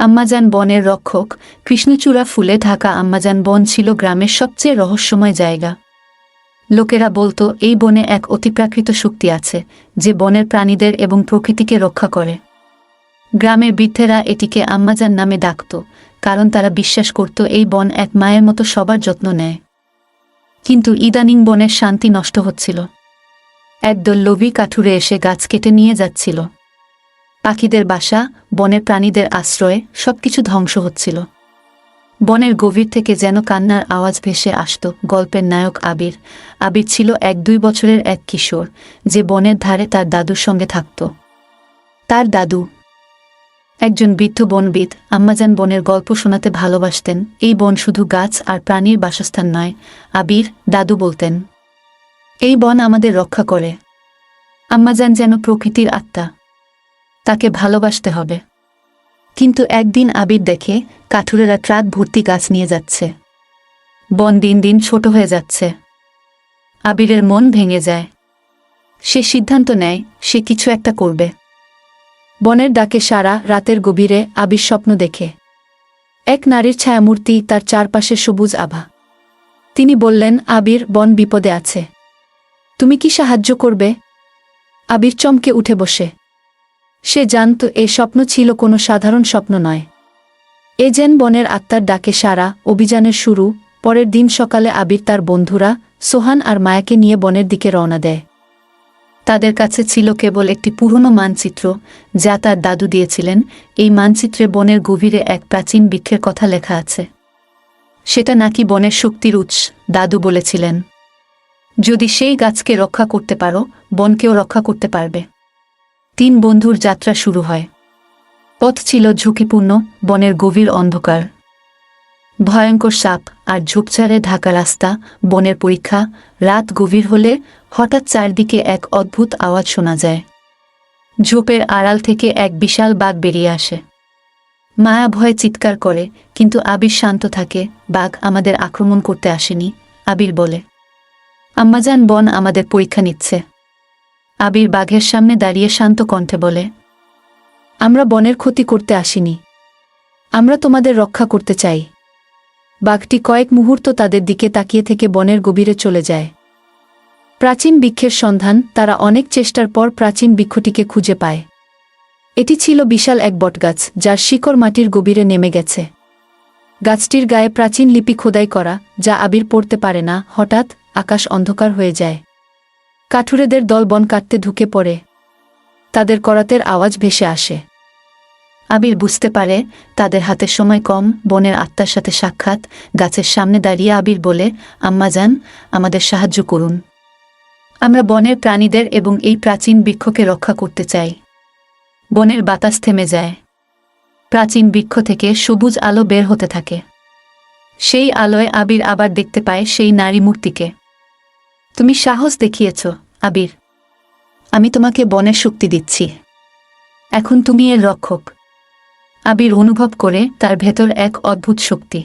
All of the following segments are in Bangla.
আম্মাজান বনের রক্ষক, কৃষ্ণচূড়া ফুলে ঢাকা আম্মাজান বন ছিল গ্রামের সবচেয়ে রহস্যময় জায়গা। লোকেরা বলতো, এই বনে এক অতিপ্রাকৃত শক্তি আছে, যে বনের প্রাণীদের এবং প্রকৃতিকে রক্ষা করে। গ্রামের বৃদ্ধেরা এটিকে আম্মাজান নামে ডাকত, কারণ তারা বিশ্বাস করত, এই বন এক মায়ের মতো সবার যত্ন নেয়। কিন্তু ইদানিং বনের শান্তি নষ্ট হচ্ছিল। একদল লোভী কাঠুরে এসে গাছ কেটে নিয়ে যাচ্ছিল। পাখিদের বাসা, বনের প্রাণীদের আশ্রয়ে সবকিছু ধ্বংস হচ্ছিল। বনের গভীর থেকে যেন কান্নার আওয়াজ ভেসে আসত গল্পের নায়ক আবির। আবির ছিল এক দুই বছরের এক কিশোর, যে বনের ধারে তার দাদুর সঙ্গে থাকত। তার দাদু। একজন বৃদ্ধ বনবিদ, আম্মাজান বনের গল্প শোনাতে ভালোবাসতেন। এই বন শুধু গাছ আর প্রাণীর বাসস্থান নয়, আবির, দাদু বলতেন। এই বন আমাদের রক্ষা করে। আম্মাজান যেন প্রকৃতির আত্মা। তাকে ভালোবাসতে হবে। কিন্তু একদিন আবির দেখে কাঠুরেরা ট্রাক ভর্তি গাছ নিয়ে যাচ্ছে। বন দিন দিন ছোট হয়ে যাচ্ছে। আবিরের মন ভেঙে যায়। সে সিদ্ধান্ত নেয় সে কিছু একটা করবে। বনের ডাকে সারা রাতের গভীরে আবির স্বপ্ন দেখে। এক নারীর ছায়ামূর্তি তার চারপাশে সবুজ আভা। তিনি বললেন, আবির, বন বিপদে আছে। তুমি কি সাহায্য করবে? আবির চমকে উঠে বসে। সে জানত এ স্বপ্ন ছিল কোনো সাধারণ স্বপ্ন নয়। এ যেন বনের আত্মার ডাকে সারা, অভিযানের শুরু, পরের দিন সকালে আবির তার বন্ধুরা, সোহান আর মায়াকে নিয়ে বনের দিকে রওনা দেয়। তাদের কাছে ছিল কেবল একটি পুরনো মানচিত্র, যা তার দাদু দিয়েছিলেন। এই মানচিত্রে বনের গভীরে এক প্রাচীন বৃক্ষের কথা লেখা আছে। সেটা নাকি বনের শক্তির উৎস, দাদু বলেছিলেন। যদি সেই গাছকে রক্ষা করতে পারো, বনকেও রক্ষা করতে পারবে। তিন বন্ধুর যাত্রা শুরু হয়। পথ ছিল ঝুঁকিপূর্ণ, বনের গভীর অন্ধকার। ভয়ঙ্কর সাপ আর ঝোপঝাড়ে ঢাকা রাস্তা, বনের পরীক্ষা, রাত গভীর হলে হঠাৎ চারদিকে এক অদ্ভুত আওয়াজ শোনা যায়। ঝোপের আড়াল থেকে এক বিশাল বাঘ বেরিয়ে আসে। মায়া ভয়ে চিৎকার করে, কিন্তু আবির শান্ত থাকে, বাঘ আমাদের আক্রমণ করতে আসেনি, আবির বলে। আম্মাজান বন আমাদের পরীক্ষা নিচ্ছে। আবির বাঘের সামনে দাঁড়িয়ে শান্ত কণ্ঠে বলে, আমরা বনের ক্ষতি করতে আসিনি। আমরা তোমাদের রক্ষা করতে চাই। বাঘটি কয়েক মুহূর্ত তাদের দিকে তাকিয়ে থেকে বনের গভীরে চলে যায়। প্রাচীন বৃক্ষের সন্ধান, তারা অনেক চেষ্টার পর প্রাচীন বৃক্ষটিকে খুঁজে পায়। এটি ছিল বিশাল এক বটগাছ, যার শিকড় মাটির গভীরে নেমে গেছে। গাছটির গায়ে প্রাচীন লিপি খোদাই করা, যা আবির পড়তে পারে না, হঠাৎ আকাশ অন্ধকার হয়ে যায়। কাঠুরেদের দল বন কাটতে ঢুকে পড়ে। তাদের করাতের আওয়াজ ভেসে আসে। আবির বুঝতে পারে, তাদের হাতে সময় কম, বনের আত্মার সাথে সাক্ষাৎ, গাছের সামনে দাঁড়িয়ে আবির বলে, আম্মা যান, আমাদের সাহায্য করুন। আমরা বনের প্রাণীদের এবং এই প্রাচীন বৃক্ষকে রক্ষা করতে চাই। বনের বাতাস থেমে যায়। প্রাচীন বৃক্ষ থেকে সবুজ আলো বের হতে থাকে। সেই আলোয় আবির আবার দেখতে পায় সেই নারী মূর্তিকে। তুমি সাহস দেখিয়েছ, আবির। আমি তোমাকে বনের শক্তি দিচ্ছি। এখন তুমি এর রক্ষক। আবির অনুভব করে তার ভেতর এক অদ্ভুত শক্তি।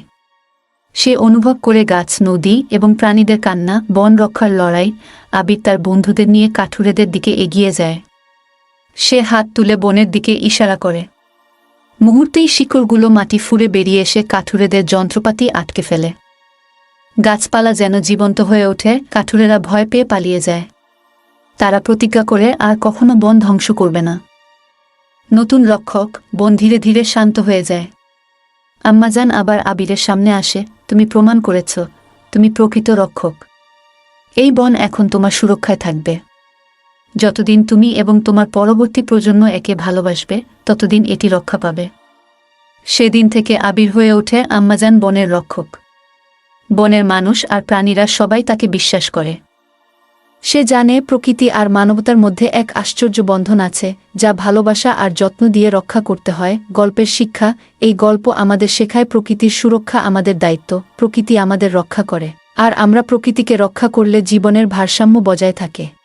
সে অনুভব করে গাছ, নদী এবং প্রাণীদের কান্না, বন রক্ষার লড়াই, আবির তার বন্ধুদের নিয়ে কাঠুরেদের দিকে এগিয়ে যায়। সে হাত তুলে বনের দিকে ইশারা করে। মুহূর্তেই শিকড়গুলো মাটি ফুঁড়ে বেরিয়ে এসে কাঠুরেদের যন্ত্রপাতি আটকে ফেলে। গাছপালা যেন জীবন্ত হয়ে ওঠে, কাঠুরেরা ভয় পেয়ে পালিয়ে যায়। তারা প্রতিজ্ঞা করে আর কখনো বন ধ্বংস করবে না। নতুন রক্ষক বন ধীরে ধীরে শান্ত হয়ে যায়। আম্মাজান আবার আবিরের সামনে আসে, তুমি প্রমাণ করেছ, তুমি প্রকৃত রক্ষক। এই বন এখন তোমার সুরক্ষায় থাকবে। যতদিন তুমি এবং তোমার পরবর্তী প্রজন্ম একে ভালোবাসবে, ততদিন এটি রক্ষা পাবে। সেদিন থেকে আবির হয়ে ওঠে আম্মাজান বনের রক্ষক। বনের মানুষ আর প্রাণীরা সবাই তাকে বিশ্বাস করে। সে জানে প্রকৃতি আর মানবতার মধ্যে এক আশ্চর্য বন্ধন আছে, যা ভালোবাসা আর যত্ন দিয়ে রক্ষা করতে হয়। গল্পের শিক্ষা, এই গল্প আমাদের শেখায় প্রকৃতির সুরক্ষা আমাদের দায়িত্ব, প্রকৃতি আমাদের রক্ষা করে। আর আমরা প্রকৃতিকে রক্ষা করলে জীবনের ভারসাম্য বজায় থাকে।